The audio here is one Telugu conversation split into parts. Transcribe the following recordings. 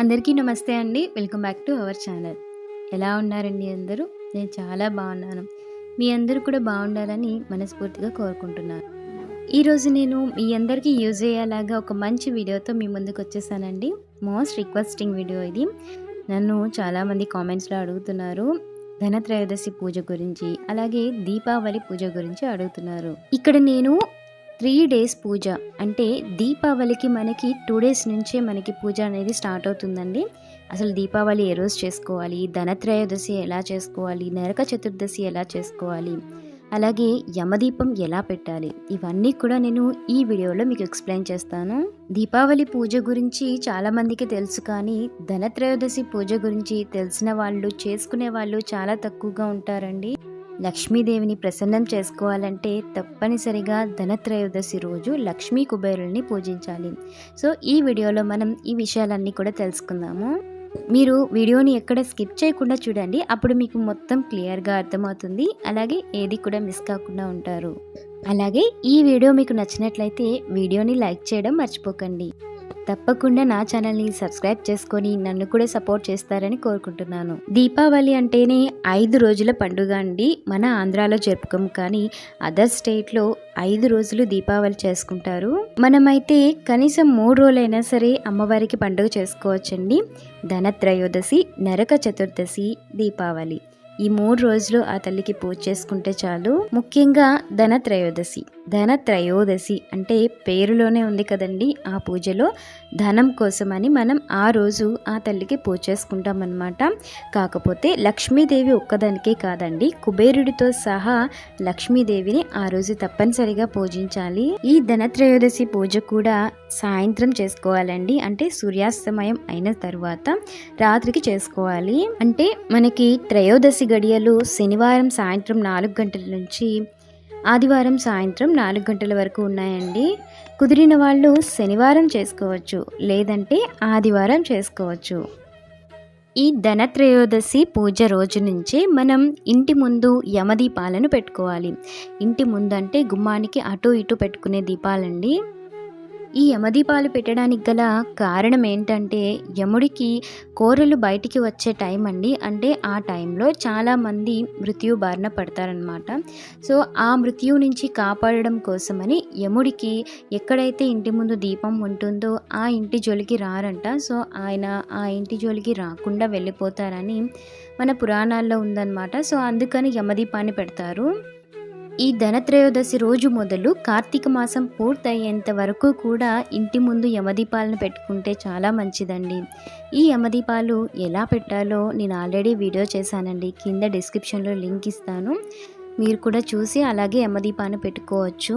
అందరికీ నమస్తే అండి. Welcome back to our channel. ఎలా ఉన్నారండి అందరూ? నేను చాలా బాగున్నాను. మీ అందరూ కూడా బాగుండాలని మనస్ఫూర్తిగా కోరుకుంటున్నాను. ఈరోజు నేను మీ అందరికీ యూజ్ అయ్యేలాగా ఒక మంచి వీడియోతో మీ ముందుకు వచ్చేసానండి. మోస్ట్ రిక్వెస్టింగ్ వీడియో ఇది. నన్ను చాలామంది కామెంట్స్లో అడుగుతున్నారు. ధనత్రయోదశి పూజ గురించి అలాగే దీపావళి పూజ గురించి అడుగుతున్నారు. ఇక్కడ నేను త్రీ డేస్ పూజ. అంటే దీపావళికి మనకి టూ డేస్ నుంచే మనకి పూజ అనేది స్టార్ట్ అవుతుందండి. అసలు దీపావళి ఏ రోజు చేసుకోవాలి? ధనత్రయోదశి ఎలా చేసుకోవాలి? నరక చతుర్దశి ఎలా చేసుకోవాలి? అలాగే యమదీపం ఎలా పెట్టాలి? ఇవన్నీ కూడా నేను ఈ వీడియోలో మీకు ఎక్స్ప్లెయిన్ చేస్తాను. దీపావళి పూజ గురించి చాలామందికి తెలుసు కానీ ధనత్రయోదశి పూజ గురించి తెలిసిన వాళ్ళు చేసుకునే వాళ్ళు చాలా తక్కువగా ఉంటారండి. లక్ష్మీదేవిని ప్రసన్నం చేసుకోవాలంటే తప్పనిసరిగా ధనత్రయోదశి రోజు లక్ష్మీ కుబేరుల్ని పూజించాలి. సో ఈ వీడియోలో మనం ఈ విషయాలన్నీ కూడా తెలుసుకుందాము. మీరు వీడియోని ఎక్కడ స్కిప్ చేయకుండా చూడండి. అప్పుడు మీకు మొత్తం క్లియర్గా అర్థమవుతుంది. అలాగే ఏది కూడా మిస్ కాకుండా ఉంటారు. అలాగే ఈ వీడియో మీకు నచ్చినట్లయితే వీడియోని లైక్ చేయడం మర్చిపోకండి. తప్పకుండా నా ఛానల్ని సబ్స్క్రైబ్ చేసుకొని నన్ను కూడా సపోర్ట్ చేస్తారని కోరుకుంటున్నాను. దీపావళి అంటేనే ఐదు రోజుల పండుగ అండి. మన ఆంధ్రాలో జరుపుకోం కానీ అదర్ స్టేట్లో ఐదు రోజులు దీపావళి చేసుకుంటారు. మనమైతే కనీసం మూడు రోజులైనా సరే అమ్మవారికి పండుగ చేసుకోవచ్చండి. ధనత్రయోదశి నరక చతుర్దశి దీపావళి. ఈ మూడు రోజులు ఆ తల్లికి పూజ చేసుకుంటే చాలు. ముఖ్యంగా ధనత్రయోదశి. ధన త్రయోదశి అంటే పేరులోనే ఉంది కదండి ఆ పూజలో. ధనం కోసమని మనం ఆ రోజు ఆ తల్లికి పూజ చేసుకుంటాం అనమాట కాకపోతే లక్ష్మీదేవి ఒక్కదానికే కాదండి. కుబేరుడితో సహా లక్ష్మీదేవిని ఆ రోజు తప్పనిసరిగా పూజించాలి. ఈ ధనత్రయోదశి పూజ కూడా సాయంత్రం చేసుకోవాలండి. అంటే సూర్యాస్తమయం అయిన తర్వాత రాత్రికి చేసుకోవాలి. అంటే మనకి త్రయోదశి గడియలు శనివారం సాయంత్రం నాలుగు గంటల నుంచి ఆదివారం సాయంత్రం నాలుగు గంటల వరకు ఉన్నాయండి. కుదిరిన వాళ్ళు శనివారం చేసుకోవచ్చు లేదంటే ఆదివారం చేసుకోవచ్చు. ఈ ధనత్రయోదశి పూజ రోజు నుంచే మనం ఇంటి ముందు యమదీపాలను పెట్టుకోవాలి. ఇంటి ముందు అంటే గుమ్మానికి అటు ఇటు పెట్టుకునే దీపాలండి. ఈ యమదీపాలు పెట్టడానికి గల కారణం ఏంటంటే యముడికి కోరలు బయటికి వచ్చే టైం అండి. అంటే ఆ టైంలో చాలామంది మృత్యు బారిన పడతారనమాట సో ఆ మృత్యు నుంచి కాపాడడం కోసమని యముడికి ఎక్కడైతే ఇంటి ముందు దీపం ఉంటుందో ఆ ఇంటి జోలికి రారంట. సో ఆయన ఆ ఇంటి జోలికి రాకుండా వెళ్ళిపోతారని మన పురాణాల్లో ఉందన్నమాట. సో అందుకని యమదీపాన్ని పెడతారు. ఈ ధనత్రయోదశి రోజు మొదలు కార్తీక మాసం పూర్తయ్యేంత వరకు కూడా ఇంటి ముందు యమదీపాలను పెట్టుకుంటే చాలా మంచిదండి. ఈ యమదీపాలు ఎలా పెట్టాలో నేను ఆల్రెడీ వీడియో చేశానండి. కింద డిస్క్రిప్షన్లో లింక్ ఇస్తాను. మీరు కూడా చూసి అలాగే యమదీపాన్ని పెట్టుకోవచ్చు.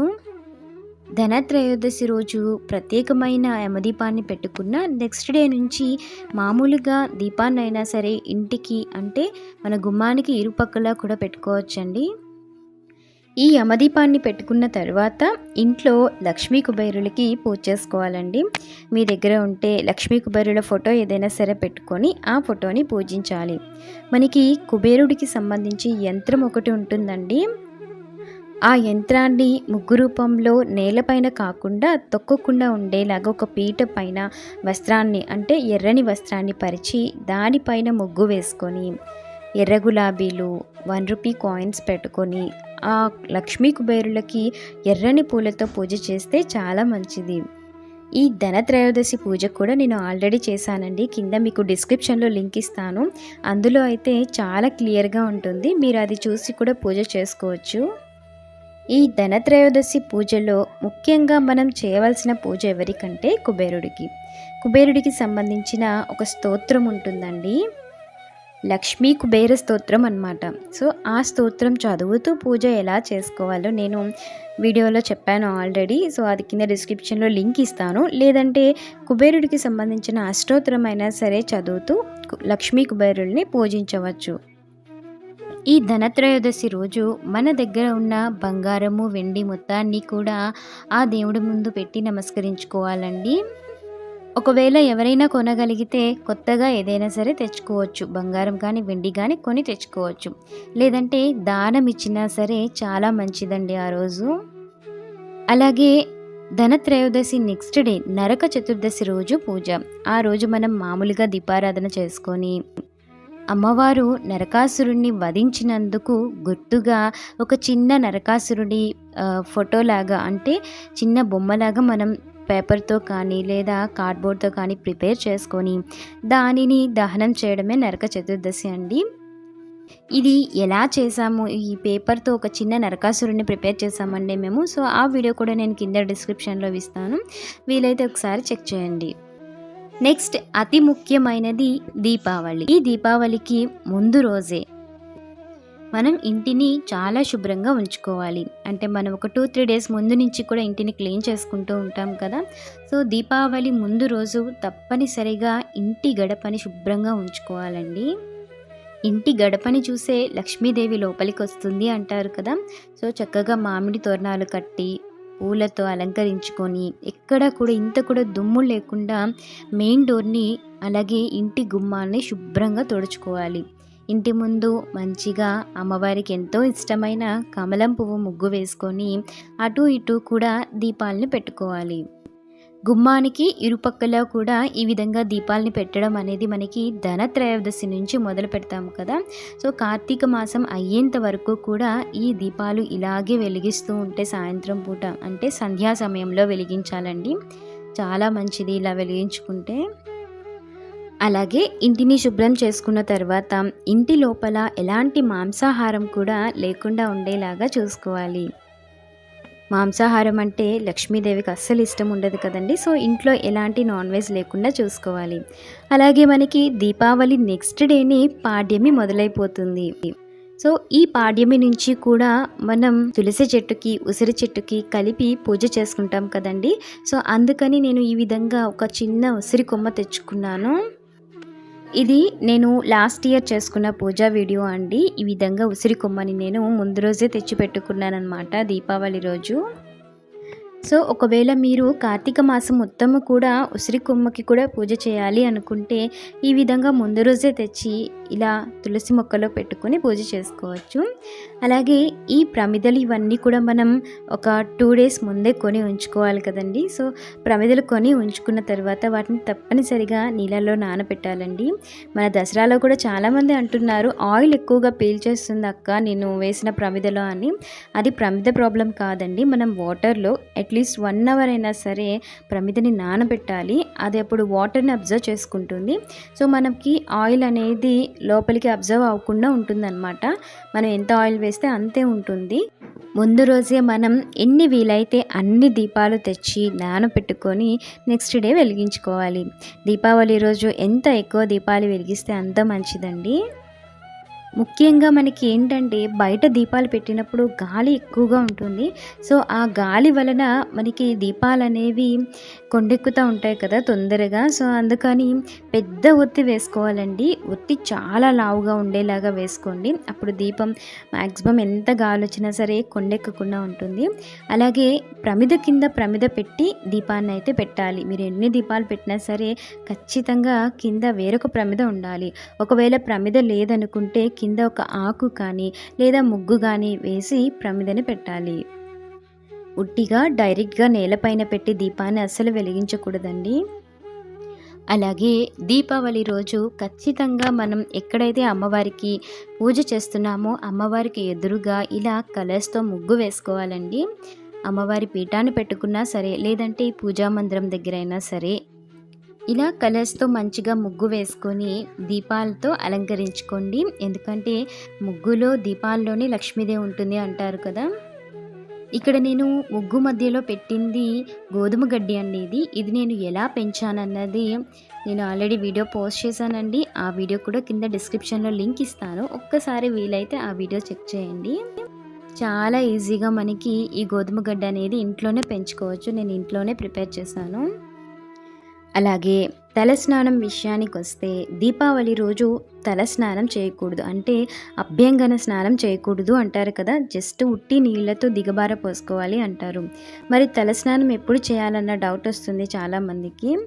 ధనత్రయోదశి రోజు ప్రత్యేకమైన యమదీపాన్ని పెట్టుకున్న నెక్స్ట్ డే నుంచి మామూలుగా దీపాన్ని అయినా సరే ఇంటికి అంటే మన గుమ్మానికి ఇరుపక్కల కూడా పెట్టుకోవచ్చండి. ఈ యమదీపాన్ని పెట్టుకున్న తర్వాత ఇంట్లో లక్ష్మీ కుబేరులకి పూజ చేసుకోవాలండి. మీ దగ్గర ఉంటే లక్ష్మీ కుబేరుల ఫోటో ఏదైనా సరే పెట్టుకొని ఆ ఫోటోని పూజించాలి. మనకి కుబేరుడికి సంబంధించి యంత్రం ఒకటి ఉంటుందండి. ఆ యంత్రాన్ని ముగ్గు రూపంలో నేలపైన కాకుండా తొక్కకుండా ఉండేలాగా ఒక పీట పైన వస్త్రాన్ని అంటే ఎర్రని వస్త్రాన్ని పరిచి దానిపైన ముగ్గు వేసుకొని ఎర్ర గులాబీలు వన్ రూపీ కాయిన్స్ పెట్టుకొని ఆ లక్ష్మీ కుబేరులకి ఎర్రని పూలతో పూజ చేస్తే చాలా మంచిది. ఈ ధనత్రయోదశి పూజ కూడా నేను ఆల్రెడీ చేశానండి. కింద మీకు డిస్క్రిప్షన్లో లింక్ ఇస్తాను. అందులో అయితే చాలా క్లియర్గా ఉంటుంది. మీరు అది చూసి కూడా పూజ చేసుకోవచ్చు. ఈ ధనత్రయోదశి పూజలో ముఖ్యంగా మనం చేయవలసిన పూజ ఎవరికంటే కుబేరుడికి. కుబేరుడికి సంబంధించిన ఒక స్తోత్రం ఉంటుందండి. లక్ష్మీ కుబేర స్తోత్రం అనమాట సో ఆ స్తోత్రం చదువుతూ పూజ ఎలా చేసుకోవాలో నేను వీడియోలో చెప్పాను ఆల్రెడీ. సో అది కింద డిస్క్రిప్షన్లో లింక్ ఇస్తాను. లేదంటే కుబేరుడికి సంబంధించిన అష్టోత్తరం అయినా సరే చదువుతూ లక్ష్మీ కుబేరుల్ని పూజించవచ్చు. ఈ ధనత్రయోదశి రోజు మన దగ్గర ఉన్న బంగారము వెండి మొత్తాన్ని కూడా ఆ దేవుడి ముందు పెట్టి నమస్కరించుకోవాలండి. ఒకవేళ ఎవరైనా కొనగలిగితే కొత్తగా ఏదైనా సరే తెచ్చుకోవచ్చు. బంగారం కానీ వెండి కానీ కొని తెచ్చుకోవచ్చు. లేదంటే దానం ఇచ్చినా సరే చాలా మంచిదండి ఆ రోజు. అలాగే ధనత్రయోదశి నెక్స్ట్ డే నరక చతుర్దశి రోజు పూజ. ఆ రోజు మనం మామూలుగా దీపారాధన చేసుకొని అమ్మవారు నరకాసురుణ్ణి వధించినందుకు గుర్తుగా ఒక చిన్న నరకాసురుడి ఫోటోలాగా అంటే చిన్న బొమ్మలాగా మనం పేపర్తో కానీ లేదా కార్డ్బోర్డ్తో కానీ ప్రిపేర్ చేసుకొని దానిని దహనం చేయడమే నరక చతుర్దశి అండి. ఇది ఎలా చేసాము ఈ పేపర్తో ఒక చిన్న నరకాసురుడిని ప్రిపేర్ చేసామండి మేము. సో ఆ వీడియో కూడా నేను కింద డిస్క్రిప్షన్లో ఇస్తాను. వీలైతే ఒకసారి చెక్ చేయండి. నెక్స్ట్ అతి ముఖ్యమైనది దీపావళి. ఈ దీపావళికి ముందు రోజే మనం ఇంటిని చాలా శుభ్రంగా ఉంచుకోవాలి. అంటే మనం ఒక టూ త్రీ డేస్ ముందు నుంచి కూడా ఇంటిని క్లీన్ చేసుకుంటూ ఉంటాం కదా. సో దీపావళి ముందు రోజు తప్పనిసరిగా ఇంటి గడపని శుభ్రంగా ఉంచుకోవాలండి. ఇంటి గడపని చూసే లక్ష్మీదేవి లోపలికి వస్తుంది అంటారు కదా. సో చక్కగా మామిడి తోరణాలు కట్టి పూలతో అలంకరించుకొని ఎక్కడ కూడా ఇంత కూడా దుమ్ము లేకుండా మెయిన్ డోర్ని అలాగే ఇంటి గుమ్మాన్ని శుభ్రంగా తుడుచుకోవాలి. ఇంటి ముందు మంచిగా అమ్మవారికి ఎంతో ఇష్టమైన కమలం పువ్వు ముగ్గు వేసుకొని అటు ఇటు కూడా దీపాలని పెట్టుకోవాలి. గుమ్మానికి ఇరుపక్కల కూడా ఈ విధంగా దీపాలని పెట్టడం అనేది మనకి ధనత్రయోదశి నుంచి మొదలు పెడతాము కదా. సో కార్తీక మాసం అయ్యేంత వరకు కూడా ఈ దీపాలు ఇలాగే వెలిగిస్తూ ఉంటే సాయంత్రం పూట అంటే సంధ్యా సమయంలో వెలిగించాలండి. చాలా మంచిది ఇలా వెలిగించుకుంటే. అలాగే ఇంటిని శుభ్రం చేసుకున్న తర్వాత ఇంటి లోపల ఎలాంటి మాంసాహారం కూడా లేకుండా ఉండేలాగా చూసుకోవాలి. మాంసాహారం అంటే లక్ష్మీదేవికి అస్సలు ఇష్టం ఉండదు కదండి. సో ఇంట్లో ఎలాంటి నాన్ వెజ్ లేకుండా చూసుకోవాలి. అలాగే మనకి దీపావళి నెక్స్ట్ డేని పాడ్యమి మొదలైపోతుంది. సో ఈ పాడ్యమి నుంచి కూడా మనం తులసి చెట్టుకి ఉసిరి చెట్టుకి కలిపి పూజ చేసుకుంటాం కదండి. సో అందుకని నేను ఈ విధంగా ఒక చిన్న ఉసిరి కొమ్మ తెచ్చుకున్నాను. ఇది నేను లాస్ట్ ఇయర్ చేసుకున్న పూజా వీడియో అండి. ఈ విధంగా ఉసిరి కొమ్మని నేను ముందు రోజే తెచ్చి పెట్టుకున్నాను అనమాట దీపావళి రోజు. సో ఒకవేళ మీరు కార్తీక మాసం మొత్తము కూడా ఉసిరి కొమ్మకి కూడా పూజ చేయాలి అనుకుంటే ఈ విధంగా ముందు రోజే తెచ్చి ఇలా తులసి మొక్కలో పెట్టుకొని పూజ చేసుకోవచ్చు. అలాగే ఈ ప్రమిదలు ఇవన్నీ కూడా మనం ఒక టూ డేస్ ముందే కొని ఉంచుకోవాలి కదండి. సో ప్రమిదలు కొని ఉంచుకున్న తర్వాత వాటిని తప్పనిసరిగా నీళ్ళలో నానబెట్టాలండి. మన దసరాలో కూడా చాలామంది అంటున్నారు ఆయిల్ ఎక్కువగా పీల్చేస్తుంది అక్క నేను వేసిన ప్రమిదలో అని. అది ప్రమిద ప్రాబ్లం కాదండి. మనం వాటర్లో అట్లీస్ట్ వన్ అవర్ అయినా సరే ప్రమిదని నానబెట్టాలి. అది అప్పుడు వాటర్ని అబ్జర్వ్ చేసుకుంటుంది. సో మనకి ఆయిల్ అనేది లోపలికి అబ్జర్వ్ అవ్వకుండా ఉంటుందన్నమాట. మనం ఎంత ఆయిల్ వేస్తే అంతే ఉంటుంది. ముందు రోజే మనం ఎన్ని వీలైతే అన్ని దీపాలు తెచ్చి నానబెట్టుకొని నెక్స్ట్ డే వెలిగించుకోవాలి. దీపావళి రోజు ఎంత ఎక్కువ దీపాలు వెలిగిస్తే అంత మంచిదండి. ముఖ్యంగా మనకి ఏంటంటే బయట దీపాలు పెట్టినప్పుడు గాలి ఎక్కువగా ఉంటుంది. సో ఆ గాలి వలన మనకి దీపాలు అనేవి కొండెక్కుతూ ఉంటాయి కదా తొందరగా. సో అందుకని పెద్ద ఒత్తి వేసుకోవాలండి. ఒత్తి చాలా లావుగా ఉండేలాగా వేసుకోండి. అప్పుడు దీపం మ్యాక్సిమం ఎంత గాలి వచ్చినా సరే కొండెక్కకుండా ఉంటుంది. అలాగే ప్రమిద కింద ప్రమిద పెట్టి దీపాన్ని అయితే పెట్టాలి. మీరు ఎన్ని దీపాలు పెట్టినా సరే ఖచ్చితంగా కింద వేరొక ప్రమిద ఉండాలి. ఒకవేళ ప్రమిద లేదనుకుంటే కింద ఒక ఆకు కానీ లేదా ముగ్గు కానీ వేసి ప్రమిదని పెట్టాలి. ఉట్టిగా డైరెక్ట్గా నేలపైన పెట్టి దీపాన్ని అస్సలు వెలిగించకూడదండి. అలాగే దీపావళి రోజు ఖచ్చితంగా మనం ఎక్కడైతే అమ్మవారికి పూజ చేస్తున్నామో అమ్మవారికి ఎదురుగా ఇలా కలర్స్తో ముగ్గు వేసుకోవాలండి. అమ్మవారి పీఠాన్ని పెట్టుకున్నా సరే లేదంటే ఈ పూజా మందిరం దగ్గరైనా సరే ఇలా కలర్స్తో మంచిగా ముగ్గు వేసుకొని దీపాలతో అలంకరించుకోండి. ఎందుకంటే ముగ్గులో దీపాల్లోనే లక్ష్మీదేవి ఉంటుంది అంటారు కదా. ఇక్కడ నేను ముగ్గు మధ్యలో పెట్టింది గోధుమ గడ్డి అండి ఇది. ఇది నేను ఎలా పెంచానన్నది నేను ఆల్రెడీ వీడియో పోస్ట్ చేశానండి. ఆ వీడియో కూడా కింద డిస్క్రిప్షన్లో లింక్ ఇస్తాను. ఒక్కసారి వీలైతే ఆ వీడియో చెక్ చేయండి. చాలా ఈజీగా మనకి ఈ గోధుమ గడ్డ అనేది ఇంట్లోనే పెంచుకోవచ్చు. నేను ఇంట్లోనే ప్రిపేర్ చేశాను. అలాగే తలస్నానం విషయానికి వస్తే దీపావళి రోజు తలస్నానం చేయకూడదు. అంటే అభ్యంగన స్నానం చేయకూడదు అంటారు కదా. జస్ట్ ఉట్టి నీళ్ళతో దిగబార పోసుకోవాలి అంటారు. మరి తలస్నానం ఎప్పుడు చేయాలన్న డౌట్ వస్తుంది చాలామందికి.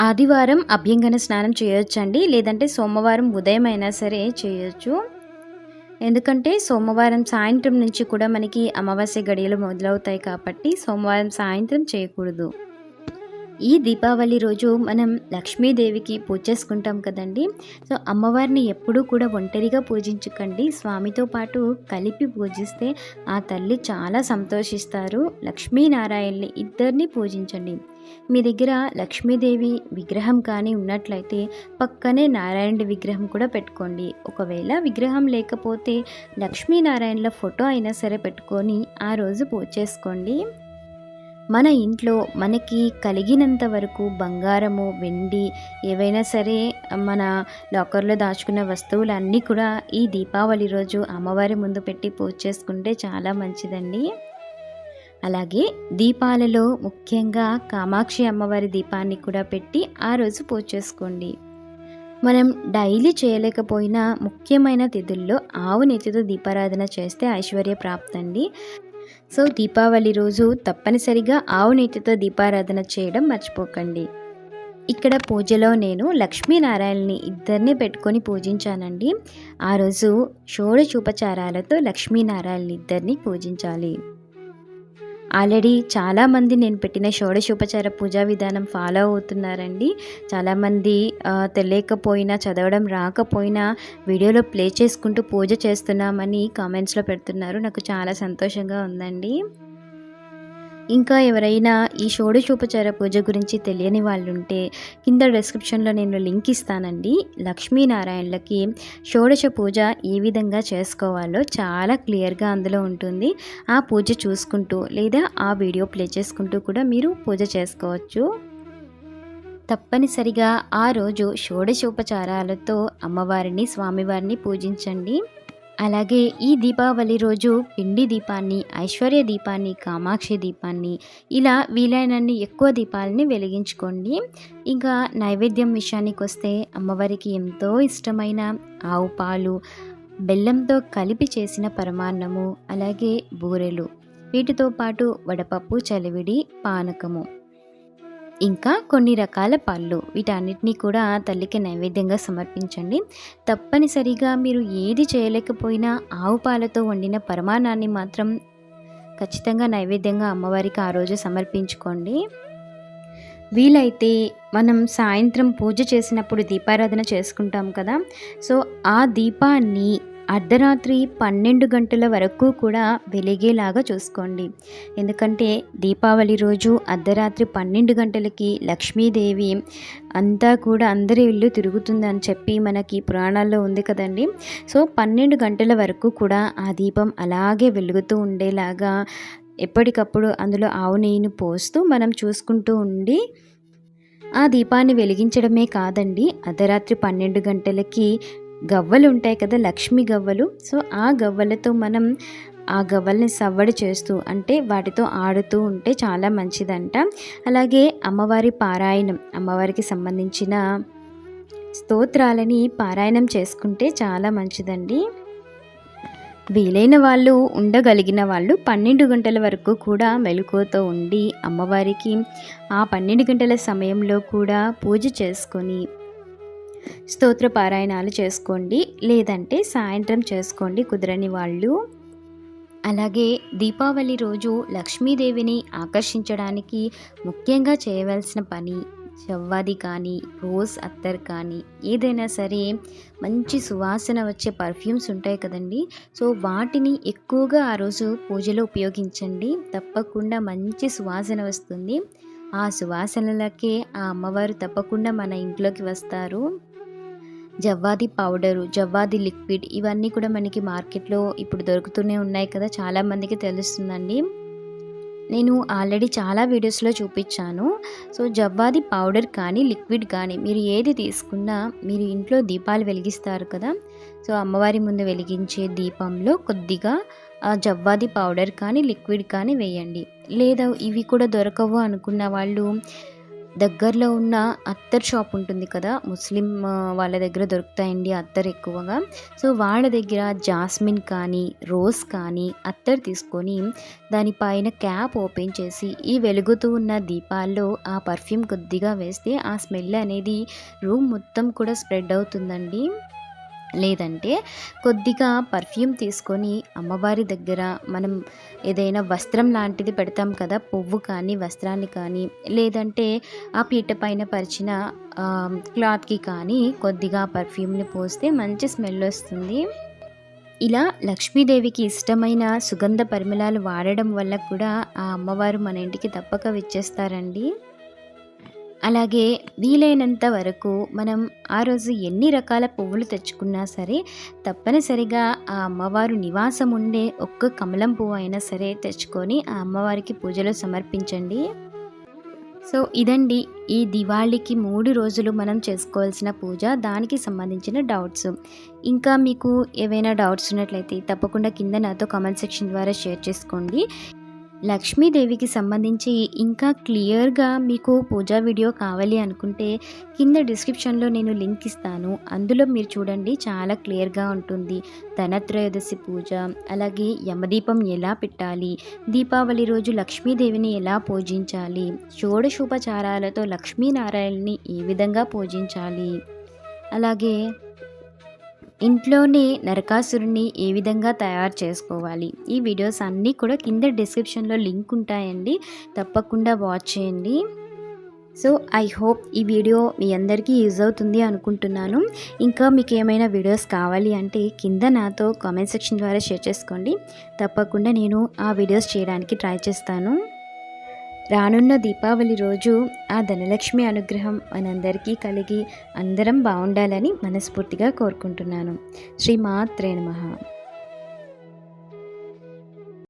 ఆదివారం అభ్యంగన స్నానం చేయొచ్చండి. లేదంటే సోమవారం ఉదయం అయినా సరే చేయొచ్చు. ఎందుకంటే సోమవారం సాయంత్రం నుంచి కూడా మనకి అమావాస్య గడియలు మొదలవుతాయి కాబట్టి సోమవారం సాయంత్రం చేయకూడదు. ఈ దీపావళి రోజు మనం లక్ష్మీదేవికి పూజ చేసుకుంటాం కదండి. సో అమ్మవారిని ఎప్పుడూ కూడా ఒంటరిగా పూజించకండి. స్వామితో పాటు కలిపి పూజిస్తే ఆ తల్లి చాలా సంతోషిస్తారు. లక్ష్మీనారాయణని ఇద్దరిని పూజించండి. మీ దగ్గర లక్ష్మీదేవి విగ్రహం కానీ ఉన్నట్లయితే పక్కనే నారాయణుడి విగ్రహం కూడా పెట్టుకోండి. ఒకవేళ విగ్రహం లేకపోతే లక్ష్మీనారాయణల ఫోటో అయినా సరే పెట్టుకొని ఆ రోజు పూజ చేసుకోండి. మన ఇంట్లో మనకి కలిగినంత వరకు బంగారము వెండి ఏవైనా సరే మన లాకర్లో దాచుకున్న వస్తువులన్నీ కూడా ఈ దీపావళి రోజు అమ్మవారి ముందు పెట్టి పూజ చేసుకుంటే చాలా మంచిదండి. అలాగే దీపాలలో ముఖ్యంగా కామాక్షి అమ్మవారి దీపాన్ని కూడా పెట్టి ఆ రోజు పూజ చేసుకోండి. మనం డైలీ చేయలేకపోయినా ముఖ్యమైన తిథుల్లో ఆవు నెత్తితో దీపారాధన చేస్తే ఐశ్వర్య ప్రాప్తండి. సో దీపావళి రోజు తప్పనిసరిగా ఆవు నీటితో దీపారాధన చేయడం మర్చిపోకండి. ఇక్కడ పూజలో నేను లక్ష్మీనారాయణని ఇద్దరిని పెట్టుకొని పూజించానండి. ఆ రోజు షోడచూపచారాలతో లక్ష్మీనారాయణని ఇద్దరిని పూజించాలి. ఆల్రెడీ చాలామంది నేను పెట్టిన షోడశోపచార పూజా విధానం ఫాలో అవుతున్నారండి. చాలామంది తెలియకపోయినా చదవడం రాకపోయినా వీడియోలో ప్లే చేసుకుంటూ పూజ చేస్తున్నామని కామెంట్స్లో పెడుతున్నారు. నాకు చాలా సంతోషంగా ఉందండి. ఇంకా ఎవరైనా ఈ షోడశోపచార పూజ గురించి తెలియని వాళ్ళు ఉంటే కింద డిస్క్రిప్షన్లో నేను లింక్ ఇస్తానండి. లక్ష్మీనారాయణలకి షోడశ పూజ ఏ విధంగా చేసుకోవాలో చాలా క్లియర్గా అందులో ఉంటుంది. ఆ పూజ చూసుకుంటూ లేదా ఆ వీడియో ప్లే చేసుకుంటూ కూడా మీరు పూజ చేసుకోవచ్చు. తప్పనిసరిగా ఆ రోజు షోడశోపచారాలతో అమ్మవారిని స్వామివారిని పూజించండి. అలాగే ఈ దీపావళి రోజు పిండి దీపాన్ని ఐశ్వర్య దీపాన్ని కామాక్షి దీపాన్ని ఇలా వీలైనన్ని ఎక్కువ దీపాలని వెలిగించుకోండి. ఇంకా నైవేద్యం విషయానికి వస్తే అమ్మవారికి ఎంతో ఇష్టమైన ఆవు పాలు బెల్లంతో కలిపి చేసిన పరమాన్నము అలాగే బూరెలు. వీటితో పాటు వడపప్పు చలివిడి పానకము. ఇంకా కొన్ని రకాల పళ్ళు. వీటన్నిటినీ కూడా తల్లికి నైవేద్యంగా సమర్పించండి. తప్పనిసరిగా మీరు ఏది చేయలేకపోయినా ఆవు పాలతో వండిన పరమాణాన్ని మాత్రం ఖచ్చితంగా నైవేద్యంగా అమ్మవారికి ఆ రోజు సమర్పించుకోండి. వీలైతే మనం సాయంత్రం పూజ చేసినప్పుడు దీపారాధన చేసుకుంటాం కదా. సో ఆ దీపాన్ని అర్ధరాత్రి పన్నెండు గంటల వరకు కూడా వెలిగేలాగా చూసుకోండి. ఎందుకంటే దీపావళి రోజు అర్ధరాత్రి పన్నెండు గంటలకి లక్ష్మీదేవి అంతా కూడా అందరి ఇల్లు తిరుగుతుందని చెప్పి మనకి పురాణాల్లో ఉంది కదండి. సో పన్నెండు గంటల వరకు కూడా ఆ దీపం అలాగే వెలుగుతూ ఉండేలాగా ఎప్పటికప్పుడు అందులో ఆవు నెయ్యిని పోస్తూ మనం చూసుకుంటూ ఉండి ఆ దీపాన్ని వెలిగించడమే కాదండి. అర్ధరాత్రి పన్నెండు గంటలకి గవ్వలు ఉంటాయి కదా లక్ష్మి గవ్వలు. సో ఆ గవ్వలతో మనం ఆ గవ్వల్ని సవ్వడి చేస్తూ అంటే వాటితో ఆడుతూ ఉంటే చాలా మంచిదంట. అలాగే అమ్మవారి పారాయణం అమ్మవారికి సంబంధించిన స్తోత్రాలని పారాయణం చేసుకుంటే చాలా మంచిదండి. వీలైన వాళ్ళు ఉండగలిగిన వాళ్ళు పన్నెండు గంటల వరకు కూడా మెలకువతో ఉండి అమ్మవారికి ఆ పన్నెండు గంటల సమయంలో కూడా పూజ చేసుకొని స్తోత్ర పారాయణాలు చేసుకోండి లేదంటే సాయంత్రం చేసుకోండి కుదరని వాళ్ళు. అలాగే దీపావళి రోజు లక్ష్మీదేవిని ఆకర్షించడానికి ముఖ్యంగా చేయవలసిన పని చవ్వాది కానీ రోజ్ అత్తర్ కానీ ఏదైనా సరే మంచి సువాసన వచ్చే పర్ఫ్యూమ్స్ ఉంటాయి కదండి. సో వాటిని ఎక్కువగా ఆ రోజు పూజలో ఉపయోగించండి. తప్పకుండా మంచి సువాసన వస్తుంది. ఆ సువాసనలకే ఆ అమ్మవారు తప్పకుండా మన ఇంట్లోకి వస్తారు. జవ్వాది పౌడరు జవ్వాది లిక్విడ్ ఇవన్నీ కూడా మనకి మార్కెట్లో ఇప్పుడు దొరుకుతూనే ఉన్నాయి కదా. చాలామందికి తెలుస్తుందండి. నేను ఆల్రెడీ చాలా వీడియోస్లో చూపించాను. సో జవ్వాది పౌడర్ కానీ లిక్విడ్ కానీ మీరు ఏది తీసుకున్నా మీరు ఇంట్లో దీపాలు వెలిగిస్తారు కదా. సో అమ్మవారి ముందు వెలిగించే దీపంలో కొద్దిగా జవ్వాది పౌడర్ కానీ లిక్విడ్ కానీ వేయండి. లేదా ఇవి కూడా దొరకవు అనుకున్న వాళ్ళు దగ్గరలో ఉన్న అత్తర్ షాప్ ఉంటుంది కదా ముస్లిం వాళ్ళ దగ్గర దొరుకుతాయండి అత్తర్ ఎక్కువగా. సో వాళ్ళ దగ్గర జాస్మిన్ కానీ రోజ్ కానీ అత్తర్ తీసుకొని దానిపైన క్యాప్ ఓపెన్ చేసి ఈ వెలుగుతూ ఉన్న దీపాల్లో ఆ పర్ఫ్యూమ్ కొద్దిగా వేస్తే ఆ స్మెల్ అనేది రూమ్ మొత్తం కూడా స్ప్రెడ్ అవుతుందండి. లేదంటే కొద్దిగా పర్ఫ్యూమ్ తీసుకొని అమ్మవారి దగ్గర మనం ఏదైనా వస్త్రం లాంటిది పెడతాం కదా పువ్వు కానీ వస్త్రాన్ని కానీ లేదంటే ఆ పీట పైన పరిచిన క్లాత్కి కానీ కొద్దిగా పర్ఫ్యూమ్ని పోస్తే మంచి స్మెల్ వస్తుంది. ఇలా లక్ష్మీదేవికి ఇష్టమైన సుగంధ పరిమళాలు వాడడం వల్ల కూడా ఆ అమ్మవారు మన ఇంటికి తప్పక విచ్చేస్తారండి. అలాగే వీలైనంత వరకు మనం ఆ రోజు ఎన్ని రకాల పువ్వులు తెచ్చుకున్నా సరే తప్పనిసరిగా ఆ అమ్మవారు నివాసం ఉండే ఒక్క కమలం పువ్వు అయినా సరే తెచ్చుకొని ఆ అమ్మవారికి పూజలో సమర్పించండి. సో ఇదండి ఈ దివాళీకి మూడు రోజులు మనం చేసుకోవాల్సిన పూజ. దానికి సంబంధించిన డౌట్స్. ఇంకా మీకు ఏవైనా డౌట్స్ ఉన్నట్లయితే తప్పకుండా కింద నాతో కామెంట్ సెక్షన్ ద్వారా షేర్ చేసుకోండి. లక్ష్మీదేవికి సంబంధించి ఇంకా క్లియర్గా మీకు పూజా వీడియో కావాలి అనుకుంటే కింద డిస్క్రిప్షన్లో నేను లింక్ ఇస్తాను. అందులో మీరు చూడండి చాలా క్లియర్గా ఉంటుంది. ధనత్రయోదశి పూజ అలాగే యమదీపం ఎలా పెట్టాలి దీపావళి రోజు లక్ష్మీదేవిని ఎలా పూజించాలి షోడశోపచారాలతో లక్ష్మీనారాయణని ఏ విధంగా పూజించాలి అలాగే ఇంట్లోనే నరకాసురుని ఏ విధంగా తయారు చేసుకోవాలి? ఈ వీడియోస్ అన్నీ కూడా కింద డిస్క్రిప్షన్లో లింక్ ఉంటాయండి. తప్పకుండా వాచ్ చేయండి. సో ఐ హోప్ ఈ వీడియో మీ అందరికీ యూజ్ అవుతుంది అనుకుంటున్నాను. ఇంకా మీకు ఏమైనా వీడియోస్ కావాలి అంటే కింద నాతో కామెంట్ సెక్షన్ ద్వారా షేర్ చేసుకోండి. తప్పకుండా నేను ఆ వీడియోస్ చేయడానికి ట్రై చేస్తాను. రానున్న దీపావళి రోజు ఆ ధనలక్ష్మి అనుగ్రహం మనందరికీ కలిగి అందరం బాగుండాలని మనస్ఫూర్తిగా కోరుకుంటున్నాను. శ్రీమాత్రే నమ.